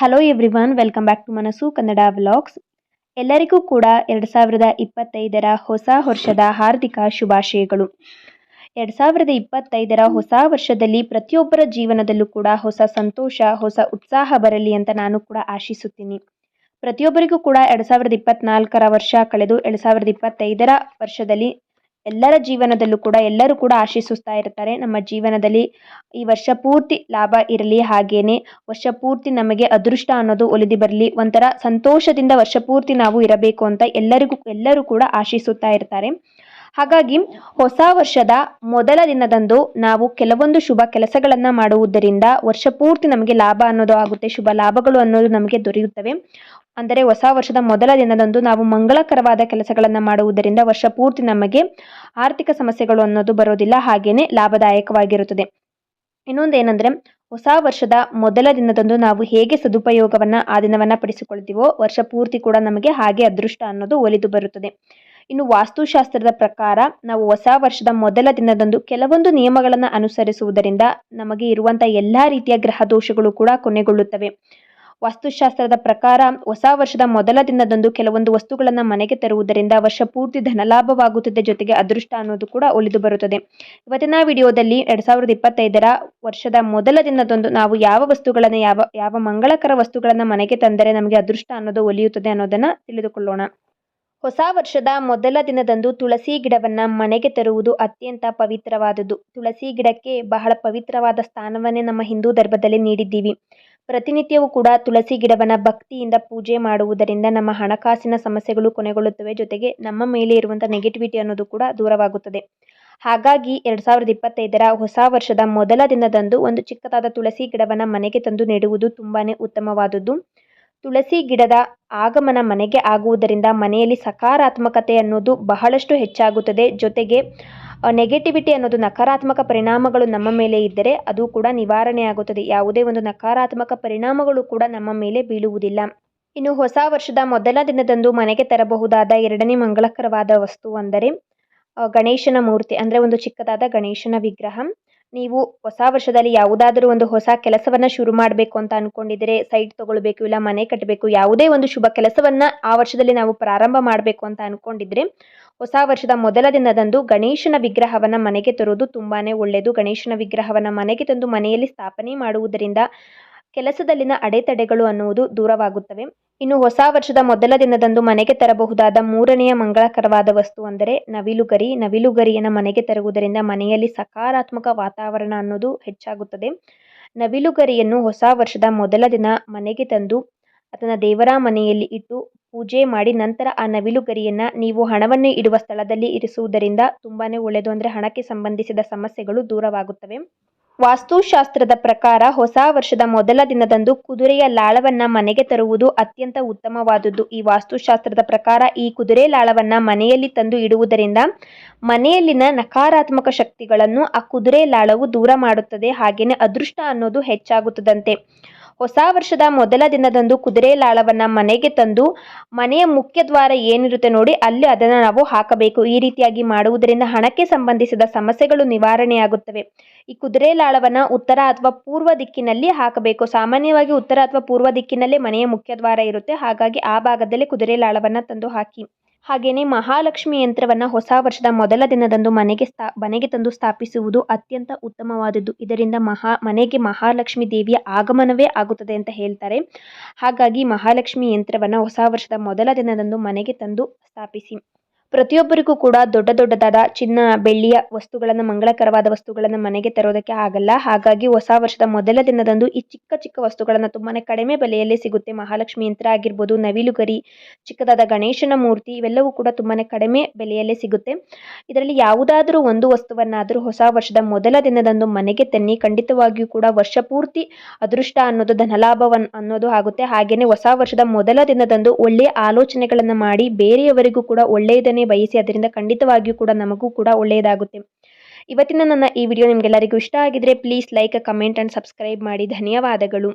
Hello everyone welcome back to Manasu Kannada vlogs ಎಲ್ಲರಿಗೂ ಕೂಡ ಎರಡು ಸಾವಿರದ ಇಪ್ಪತ್ತೈದರ ಹೊಸ ವರ್ಷದ ಹಾರ್ದಿಕ ಶುಭಾಶಯಗಳು. ಎರಡು ಸಾವಿರದ ಇಪ್ಪತ್ತೈದರ ಹೊಸ ವರ್ಷದಲ್ಲಿ ಪ್ರತಿಯೊಬ್ಬರ ಜೀವನದಲ್ಲೂ ಕೂಡ ಹೊಸ ಸಂತೋಷ, ಹೊಸ ಉತ್ಸಾಹ ಬರಲಿ ಅಂತ ನಾನು ಕೂಡ ಆಶಿಸುತ್ತೀನಿ. ಪ್ರತಿಯೊಬ್ಬರಿಗೂ ಕೂಡ ಎರಡು ಸಾವಿರದ ಇಪ್ಪತ್ನಾಲ್ಕರ ವರ್ಷ ಕಳೆದು ಎರಡು ಸಾವಿರದ ಇಪ್ಪತ್ತೈದರ ವರ್ಷದಲ್ಲಿ ಎಲ್ಲರ ಜೀವನದಲ್ಲೂ ಕೂಡ ಎಲ್ಲರೂ ಕೂಡ ಆಶಿಸುತ್ತಾ ಇರ್ತಾರೆ. ನಮ್ಮ ಜೀವನದಲ್ಲಿ ಈ ವರ್ಷ ಪೂರ್ತಿ ಲಾಭ ಇರಲಿ ಹಾಗೇನೆ ವರ್ಷ ಪೂರ್ತಿ ನಮಗೆ ಅದೃಷ್ಟ ಅನ್ನೋದು ಒಲಿದು ಬರಲಿ, ಒಂಥರ ಸಂತೋಷದಿಂದ ವರ್ಷ ಪೂರ್ತಿ ನಾವು ಇರಬೇಕು ಅಂತ ಎಲ್ಲರಿಗೂ, ಎಲ್ಲರೂ ಕೂಡ ಆಶಿಸುತ್ತಾ ಇರ್ತಾರೆ. ಹಾಗಾಗಿ ಹೊಸ ವರ್ಷದ ಮೊದಲ ದಿನದಂದು ನಾವು ಕೆಲವೊಂದು ಶುಭ ಕೆಲಸಗಳನ್ನು ಮಾಡುವುದರಿಂದ ವರ್ಷ ಪೂರ್ತಿ ನಮಗೆ ಲಾಭ ಅನ್ನೋದು ಆಗುತ್ತೆ, ಶುಭ ಲಾಭಗಳು ಅನ್ನೋದು ನಮಗೆ ದೊರೆಯುತ್ತವೆ. ಅಂದರೆ ಹೊಸ ವರ್ಷದ ಮೊದಲ ದಿನದಂದು ನಾವು ಮಂಗಳಕರವಾದ ಕೆಲಸಗಳನ್ನು ಮಾಡುವುದರಿಂದ ವರ್ಷ ಪೂರ್ತಿ ನಮಗೆ ಆರ್ಥಿಕ ಸಮಸ್ಯೆಗಳು ಅನ್ನೋದು ಬರೋದಿಲ್ಲ ಹಾಗೆಯೇ ಲಾಭದಾಯಕವಾಗಿರುತ್ತದೆ. ಇನ್ನೊಂದು ಏನಂದರೆ ಹೊಸ ವರ್ಷದ ಮೊದಲ ದಿನದಂದು ನಾವು ಹೇಗೆ ಸದುಪಯೋಗವನ್ನ ಆ ದಿನವನ್ನ ಪಡಿಸಿಕೊಳ್ತೀವೋ ವರ್ಷ ಪೂರ್ತಿ ಕೂಡ ನಮಗೆ ಹಾಗೆ ಅದೃಷ್ಟ ಅನ್ನೋದು ಒಲಿದು ಬರುತ್ತದೆ. ಇನ್ನು ವಾಸ್ತುಶಾಸ್ತ್ರದ ಪ್ರಕಾರ ನಾವು ಹೊಸ ವರ್ಷದ ಮೊದಲ ದಿನದಂದು ಕೆಲವೊಂದು ನಿಯಮಗಳನ್ನು ಅನುಸರಿಸುವುದರಿಂದ ನಮಗೆ ಇರುವಂಥ ಎಲ್ಲಾ ರೀತಿಯ ಗ್ರಹ ದೋಷಗಳು ಕೂಡ ಕೊನೆಗೊಳ್ಳುತ್ತವೆ. ವಾಸ್ತುಶಾಸ್ತ್ರದ ಪ್ರಕಾರ ಹೊಸ ವರ್ಷದ ಮೊದಲ ದಿನದಂದು ಕೆಲವೊಂದು ವಸ್ತುಗಳನ್ನು ಮನೆಗೆ ತರುವುದರಿಂದ ವರ್ಷ ಪೂರ್ತಿ ಧನಲಾಭವಾಗುತ್ತದೆ ಜೊತೆಗೆ ಅದೃಷ್ಟ ಅನ್ನೋದು ಕೂಡ ಒಲಿದು ಬರುತ್ತದೆ. ಇವತ್ತಿನ ವಿಡಿಯೋದಲ್ಲಿ ಎರಡ್ ಸಾವಿರದ ಇಪ್ಪತ್ತೈದರ ವರ್ಷದ ಮೊದಲ ದಿನದಂದು ನಾವು ಯಾವ ವಸ್ತುಗಳನ್ನು, ಯಾವ ಯಾವ ಮಂಗಳಕರ ವಸ್ತುಗಳನ್ನು ಮನೆಗೆ ತಂದರೆ ನಮಗೆ ಅದೃಷ್ಟ ಅನ್ನೋದು ಒಲಿಯುತ್ತದೆ ಅನ್ನೋದನ್ನ ತಿಳಿದುಕೊಳ್ಳೋಣ. ಹೊಸ ವರ್ಷದ ಮೊದಲ ದಿನದಂದು ತುಳಸಿ ಗಿಡವನ್ನ ಮನೆಗೆ ತರುವುದು ಅತ್ಯಂತ ಪವಿತ್ರವಾದದ್ದು. ತುಳಸಿ ಗಿಡಕ್ಕೆ ಬಹಳ ಪವಿತ್ರವಾದ ಸ್ಥಾನವನ್ನೇ ನಮ್ಮ ಹಿಂದೂ ಧರ್ಮದಲ್ಲಿ ನೀಡಿದ್ದೀವಿ. ಪ್ರತಿನಿತ್ಯವೂ ಕೂಡ ತುಳಸಿ ಗಿಡವನ್ನ ಭಕ್ತಿಯಿಂದ ಪೂಜೆ ಮಾಡುವುದರಿಂದ ನಮ್ಮ ಹಣಕಾಸಿನ ಸಮಸ್ಯೆಗಳು ಕೊನೆಗೊಳ್ಳುತ್ತವೆ. ಜೊತೆಗೆ ನಮ್ಮ ಮೇಲೆ ಇರುವಂಥ ನೆಗೆಟಿವಿಟಿ ಅನ್ನೋದು ಕೂಡ ದೂರವಾಗುತ್ತದೆ. ಹಾಗಾಗಿ ಎರಡು ಸಾವಿರದ ಇಪ್ಪತ್ತೈದರ ಹೊಸ ವರ್ಷದ ಮೊದಲ ದಿನದಂದು ಒಂದು ಚಿಕ್ಕದಾದ ತುಳಸಿ ಗಿಡವನ್ನ ಮನೆಗೆ ತಂದು ನೆಡುವುದು ತುಂಬಾನೇ ಉತ್ತಮವಾದದ್ದು. ತುಳಸಿ ಗಿಡದ ಆಗಮನ ಮನೆಗೆ ಆಗುವುದರಿಂದ ಮನೆಯಲ್ಲಿ ಸಕಾರಾತ್ಮಕತೆ ಅನ್ನೋದು ಬಹಳಷ್ಟು ಹೆಚ್ಚಾಗುತ್ತದೆ. ಜೊತೆಗೆ ನೆಗೆಟಿವಿಟಿ ಅನ್ನೋದು ನಕಾರಾತ್ಮಕ ಪರಿಣಾಮಗಳು ನಮ್ಮ ಮೇಲೆ ಇದ್ದರೆ ಅದು ಕೂಡ ನಿವಾರಣೆ ಆಗುತ್ತದೆ. ಯಾವುದೇ ಒಂದು ನಕಾರಾತ್ಮಕ ಪರಿಣಾಮಗಳು ಕೂಡ ನಮ್ಮ ಮೇಲೆ ಬೀಳುವುದಿಲ್ಲ. ಇನ್ನು ಹೊಸ ವರ್ಷದ ಮೊದಲ ದಿನದಂದು ಮನೆಗೆ ತರಬಹುದಾದ ಎರಡನೇ ಮಂಗಳಕರವಾದ ವಸ್ತು ಅಂದರೆ ಗಣೇಶನ ಮೂರ್ತಿ, ಅಂದರೆ ಒಂದು ಚಿಕ್ಕದಾದ ಗಣೇಶನ ವಿಗ್ರಹ. ನೀವು ಹೊಸ ವರ್ಷದಲ್ಲಿ ಯಾವುದಾದರೂ ಒಂದು ಹೊಸ ಕೆಲಸವನ್ನ ಶುರು ಮಾಡಬೇಕು ಅಂತ ಅನ್ಕೊಂಡಿದ್ರೆ ಸೈಟ್ ತಗೊಳ್ಬೇಕು ಇಲ್ಲ ಮನೆ ಕಟ್ಟಬೇಕು ಯಾವುದೇ ಒಂದು ಶುಭ ಕೆಲಸವನ್ನ ಆ ವರ್ಷದಲ್ಲಿ ನಾವು ಪ್ರಾರಂಭ ಮಾಡಬೇಕು ಅಂತ ಅನ್ಕೊಂಡಿದ್ರೆ ಹೊಸ ವರ್ಷದ ಮೊದಲ ದಿನದಂದು ಗಣೇಶನ ವಿಗ್ರಹವನ್ನ ಮನೆಗೆ ತರುವುದು ತುಂಬಾನೇ ಒಳ್ಳೆಯದು ಗಣೇಶನ ವಿಗ್ರಹವನ್ನ ಮನೆಗೆ ತಂದು ಮನೆಯಲ್ಲಿ ಸ್ಥಾಪನೆ ಮಾಡುವುದರಿಂದ ಕೆಲಸದಲ್ಲಿನ ಅಡೆತಡೆಗಳು ಅನ್ನುವುದು ದೂರವಾಗುತ್ತವೆ. ಇನ್ನು ಹೊಸ ವರ್ಷದ ಮೊದಲ ದಿನದಂದು ಮನೆಗೆ ತರಬಹುದಾದ ಮೂರನೆಯ ಮಂಗಳಕರವಾದ ವಸ್ತು ಅಂದರೆ ನವಿಲುಗರಿ. ನವಿಲುಗರಿಯನ್ನು ಮನೆಗೆ ತರುವುದರಿಂದ ಮನೆಯಲ್ಲಿ ಸಕಾರಾತ್ಮಕ ವಾತಾವರಣ ಅನ್ನೋದು ಹೆಚ್ಚಾಗುತ್ತದೆ. ನವಿಲುಗರಿಯನ್ನು ಹೊಸ ವರ್ಷದ ಮೊದಲ ದಿನ ಮನೆಗೆ ತಂದು ಅದನ್ನು ದೇವರ ಮನೆಯಲ್ಲಿ ಇಟ್ಟು ಪೂಜೆ ಮಾಡಿ ನಂತರ ಆ ನವಿಲುಗರಿಯನ್ನು ನೀವು ಹಣವನ್ನು ಇಡುವ ಸ್ಥಳದಲ್ಲಿ ಇರಿಸುವುದರಿಂದ ತುಂಬಾ ಒಳ್ಳೆಯದು. ಅಂದರೆ ಹಣಕ್ಕೆ ಸಂಬಂಧಿಸಿದ ಸಮಸ್ಯೆಗಳು ದೂರವಾಗುತ್ತವೆ. ವಾಸ್ತುಶಾಸ್ತ್ರದ ಪ್ರಕಾರ ಹೊಸ ವರ್ಷದ ಮೊದಲ ದಿನದಂದು ಕುದುರೆಯ ಲಾಳವನ್ನ ಮನೆಗೆ ತರುವುದು ಅತ್ಯಂತ ಉತ್ತಮವಾದದ್ದು ಈ ವಾಸ್ತುಶಾಸ್ತ್ರದ ಪ್ರಕಾರ ಈ ಕುದುರೆ ಲಾಳವನ್ನ ಮನೆಯಲ್ಲಿ ತಂದು ಇಡುವುದರಿಂದ ಮನೆಯಲ್ಲಿನ ನಕಾರಾತ್ಮಕ ಶಕ್ತಿಗಳನ್ನು ಆ ಕುದುರೆ ಲಾಳವು ದೂರ ಮಾಡುತ್ತದೆ. ಹಾಗೇನೆ ಅದೃಷ್ಟ ಅನ್ನೋದು ಹೆಚ್ಚಾಗುತ್ತದಂತೆ. ಹೊಸ ವರ್ಷದ ಮೊದಲ ದಿನದಂದು ಕುದುರೆ ಲಾಳವನ್ನ ಮನೆಗೆ ತಂದು ಮನೆಯ ಮುಖ್ಯ ದ್ವಾರ ಏನಿರುತ್ತೆ ನೋಡಿ ಅಲ್ಲಿ ಅದನ್ನು ನಾವು ಹಾಕಬೇಕು. ಈ ರೀತಿಯಾಗಿ ಮಾಡುವುದರಿಂದ ಹಣಕ್ಕೆ ಸಂಬಂಧಿಸಿದ ಸಮಸ್ಯೆಗಳು ನಿವಾರಣೆಯಾಗುತ್ತವೆ. ಈ ಕುದುರೆ ಲಾಳವನ್ನ ಉತ್ತರ ಅಥವಾ ಪೂರ್ವ ದಿಕ್ಕಿನಲ್ಲಿ ಹಾಕಬೇಕು. ಸಾಮಾನ್ಯವಾಗಿ ಉತ್ತರ ಅಥವಾ ಪೂರ್ವ ದಿಕ್ಕಿನಲ್ಲೇ ಮನೆಯ ಮುಖ್ಯ ದ್ವಾರ ಇರುತ್ತೆ. ಹಾಗಾಗಿ ಆ ಭಾಗದಲ್ಲಿ ಕುದುರೆ ಲಾಳವನ್ನ ತಂದು ಹಾಕಿ. ಹಾಗೆಯೇ ಮಹಾಲಕ್ಷ್ಮಿ ಯಂತ್ರವನ್ನು ಹೊಸ ವರ್ಷದ ಮೊದಲ ದಿನದಂದು ಮನೆಗೆ ಸ್ಥಾ ಮನೆಗೆ ತಂದು ಸ್ಥಾಪಿಸುವುದು ಅತ್ಯಂತ ಉತ್ತಮವಾದದ್ದು. ಇದರಿಂದ ಮಹಾ, ಮನೆಗೆ ಮಹಾಲಕ್ಷ್ಮಿ ದೇವಿಯ ಆಗಮನವೇ ಆಗುತ್ತದೆ ಅಂತ ಹೇಳ್ತಾರೆ. ಹಾಗಾಗಿ ಮಹಾಲಕ್ಷ್ಮಿ ಯಂತ್ರವನ್ನು ಹೊಸ ವರ್ಷದ ಮೊದಲ ದಿನದಂದು ಮನೆಗೆ ತಂದು ಸ್ಥಾಪಿಸಿ. ಪ್ರತಿಯೊಬ್ಬರಿಗೂ ಕೂಡ ದೊಡ್ಡ ದೊಡ್ಡದಾದ ಚಿನ್ನ, ಬೆಳ್ಳಿಯ ವಸ್ತುಗಳನ್ನು, ಮಂಗಳಕರವಾದ ವಸ್ತುಗಳನ್ನು ಮನೆಗೆ ತರೋದಕ್ಕೆ ಆಗಲ್ಲ. ಹಾಗಾಗಿ ಹೊಸ ವರ್ಷದ ಮೊದಲ ದಿನದಂದು ಈ ಚಿಕ್ಕ ಚಿಕ್ಕ ವಸ್ತುಗಳನ್ನು ತುಂಬಾ ಕಡಿಮೆ ಬೆಲೆಯಲ್ಲಿ ಸಿಗುತ್ತೆ. ಮಹಾಲಕ್ಷ್ಮಿ ಯಂತ್ರ ಆಗಿರ್ಬೋದು ನವಿಲುಗರಿ ಚಿಕ್ಕದಾದ ಗಣೇಶನ ಮೂರ್ತಿ, ಇವೆಲ್ಲವೂ ಕೂಡ ತುಂಬಾ ಕಡಿಮೆ ಬೆಲೆಯಲ್ಲೇ ಸಿಗುತ್ತೆ. ಇದರಲ್ಲಿ ಯಾವುದಾದರೂ ಒಂದು ವಸ್ತುವನ್ನಾದರೂ ಹೊಸ ವರ್ಷದ ಮೊದಲ ದಿನದಂದು ಮನೆಗೆ ತನ್ನಿ, ಖಂಡಿತವಾಗಿಯೂ ಕೂಡ ವರ್ಷ ಪೂರ್ತಿ ಅದೃಷ್ಟ ಅನ್ನೋದು, ಧನಲಾಭವನ್ ಅನ್ನೋದು ಆಗುತ್ತೆ. ಹಾಗೆಯೇ ಹೊಸ ವರ್ಷದ ಮೊದಲ ದಿನದಂದು ಒಳ್ಳೆಯ ಆಲೋಚನೆಗಳನ್ನು ಮಾಡಿ, ಬೇರೆಯವರಿಗೂ ಕೂಡ ಒಳ್ಳೆಯದನ್ನೇ ಬಯಸಿ ಅದರಿಂದ ಖಂಡಿತವಾಗಿಯೂ ಕೂಡ ನಮಗೂ ಕೂಡ ಒಳ್ಳೆಯದಾಗುತ್ತೆ. ಇವತ್ತಿನ ನನ್ನ ಈ ವಿಡಿಯೋ ನಿಮಗೆಲ್ಲರಿಗೂ ಇಷ್ಟ ಆಗಿದ್ರೆ please like comment and subscribe ಮಾಡಿ. ಧನ್ಯವಾದಗಳು.